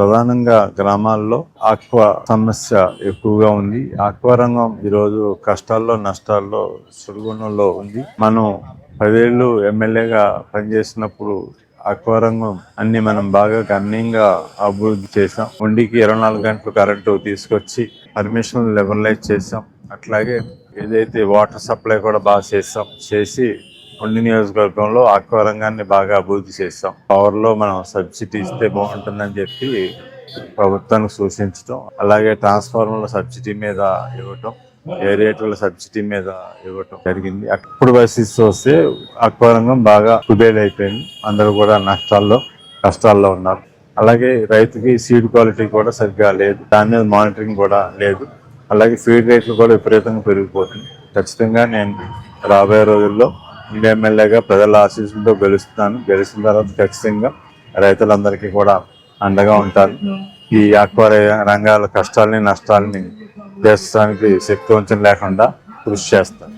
ప్రధానంగా గ్రామాల్లో ఆక్వా సమస్య ఎక్కువగా ఉంది. ఆక్వా రంగం ఈరోజు కష్టాల్లో నష్టాల్లో సుడిగుణంలో ఉంది. మనం పదేళ్ళు ఎమ్మెల్యేగా పనిచేసినప్పుడు ఆక్వా రంగం అన్ని మనం బాగా గణనీయంగా అభివృద్ధి చేసాం ఉండికి ఇరవై నాలుగు గంటలు కరెంటు తీసుకొచ్చి పర్మిషన్ లెవెలైజ్ చేసాం అట్లాగే ఏదైతే వాటర్ సప్లై కూడా బాగా చేసాం చేసి ఉండి నియోజకవర్గంలో ఆక్వా రంగాన్ని బాగా అభివృద్ధి చేస్తాం పవర్లో మనం సబ్సిడీ ఇస్తే బాగుంటుందని చెప్పి ప్రభుత్వానికి సూచించడం అలాగే ట్రాన్స్ఫార్మర్ల సబ్సిడీ మీద ఇవ్వటం ఏరియేటర్ల సబ్సిడీ మీద ఇవ్వటం జరిగింది. అప్పుడు పరిస్థితి వస్తే ఆక్వా రంగం బాగా కుబేలైపోయింది. అందరూ కూడా నష్టాల్లో కష్టాల్లో ఉన్నారు. అలాగే రైతుకి సీడ్ క్వాలిటీ కూడా సరిగ్గా లేదు. దాని మీద మానిటరింగ్ కూడా లేదు. అలాగే ఫీడ్ రేట్లు కూడా విపరీతంగా పెరిగిపోతుంది ఖచ్చితంగా నేను రాబోయే రోజుల్లో ఇండియా ఎమ్మెల్యేగా ప్రజల ఆశీస్సులతో గెలుస్తాను. గెలిచిన తర్వాత ఖచ్చితంగా రైతులందరికీ కూడా అండగా ఉంటాను. ఈ ఆక్వా రంగాల కష్టాలని నష్టాలని తీర్చడానికి ఉంచడం లేకుండా కృషి చేస్తాను.